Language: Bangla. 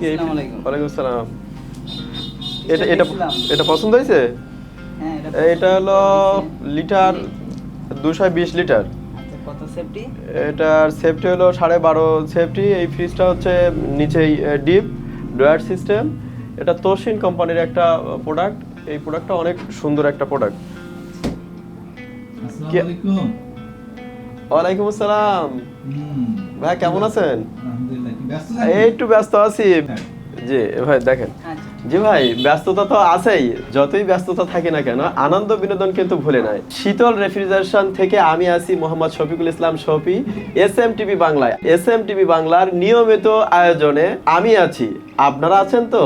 কি। ওয়ালাইকুম আসসালাম। এটা এটা এটা পছন্দ হয়েছে? হ্যাঁ এটা হলো লিটার দুশো বিশ লিটার। আচ্ছা সেফটি? এটার সেফটি হলো সাড়ে বারো সেফটি। এই ফ্রিজটা হচ্ছে নিচেই ডিপ ডয়ার সিস্টেম। এটা তোশিন কোম্পানির একটা প্রোডাক্ট। এই প্রোডাক্টটা অনেক সুন্দর একটা প্রোডাক্ট। আসসালামু কে- আলাইকুম। ওয়ালাইকুম আসসালাম। ভাই কেমন আছেন? একটু ব্যস্ত আছি। জি ভাই দেখেন। আচ্ছা। জি ভাই ব্যস্ততা তো আছেই। যতই ব্যস্ততা থাকে না কেন আনন্দ বিনোদন কিন্তু ভুলে নাই। শীতল রেফ্রিজারেশন থেকে আমি আছি Mohammad Shafiqul Islam Shafi S M TV বাংলায়। এস এম টিভি বাংলার নিয়মিত আয়োজনে আমি আছি। আপনারা আছেন তো?